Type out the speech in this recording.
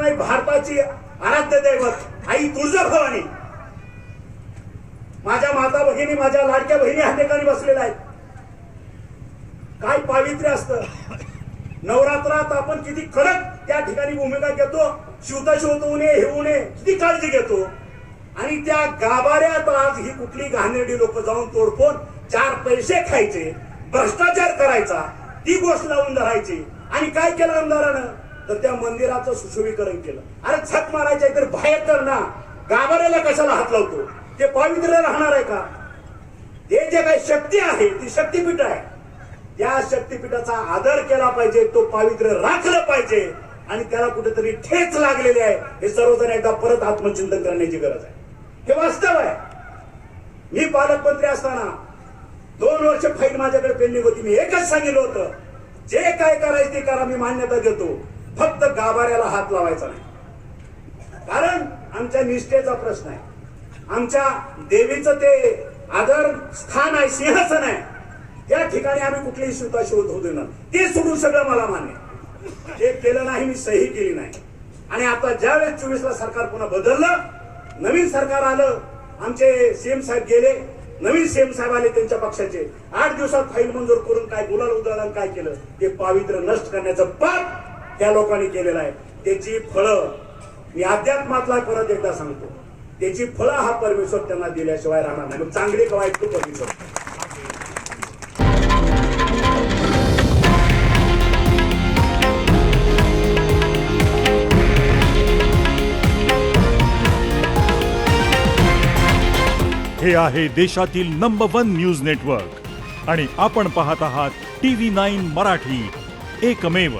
नाही भारताची आराध्य दैवत आई तुळजाभवानी माझ्या माता बहिणी माझ्या लाडक्या बहिणी ह्या ठिकाणी बसलेल्या आहेत. काय पावित्र्य असतं? नवरात्रात आपण किती कडक त्या ठिकाणी भूमिका घेतो शिवता शिवत नये हे नये किती काळजी घेतो. आणि त्या गाभाऱ्यात आज ही कुठली घाणेरडी लोक जाऊन तोडफोड चार पैसे खायचे भ्रष्टाचार करायचा ती गोष्ट लावून धरायची. आणि काय केलं आमदारानं? तर त्या मंदिराचं सुशोभीकरण केलं. अरे झक मारायच्या तर बाहेर तर ना गाभाऱ्याला कशाला हात लावतो? ते पवित्र राहणार आहे का? ते जे काही शक्ती आहे ती शक्तीपीठ आहे. त्या शक्तीपीठाचा आदर केला पाहिजे तो पावित्र्य राखलं पाहिजे आणि त्याला कुठेतरी ठेच लागलेली आहे. हे सर्वजण एकदा परत आत्मचिंतन करण्याची गरज आहे. हे वास्तव आहे. मी पालकमंत्री असताना दोन वर्ष फाईल माझ्याकडे पेंडिंग होती. मी एकच सांगितलं होतं जे काय करायचं ते करा मी मान्यता देतो. फक्त गाभाऱ्याला हात लावायचा नाही. कारण आमच्या निष्ठेचा प्रश्न आहे. आमच्या देवीचं ते आदर स्थान आहे सिंहासन आहे. त्या ठिकाणी आम्ही कुठलीही शिवता शोध होऊ देणार ते सोडून सगळं मला मान्य ते केलं नाही मी सही केली नाही. आणि आता ज्यावेळेस चोवीस ला सरकार पुन्हा बदललं नवीन सरकार आलं आमचे सीएम साहेब गेले नवीन सीएम साहेब आले त्यांच्या पक्षाचे. आठ दिवसात फाईल मंजूर करून काय गुलाल उधळण काय केलं ते पावित्र्य नष्ट करण्याचं पाप त्या लोकांनी केलेला आहे. त्याची फळं मी अध्यात्मातला परत एकदा सांगतो. त्याची फळं हा परमेश्वर त्यांना दिल्याशिवाय राहणार नाही. मग चांगली कवायत तू तो परमेश्वर हे आहे देशातील नंबर वन न्यूज नेटवर्क आणि आपण पाहत आहात टी व्ही नाईन मराठी. एकमेव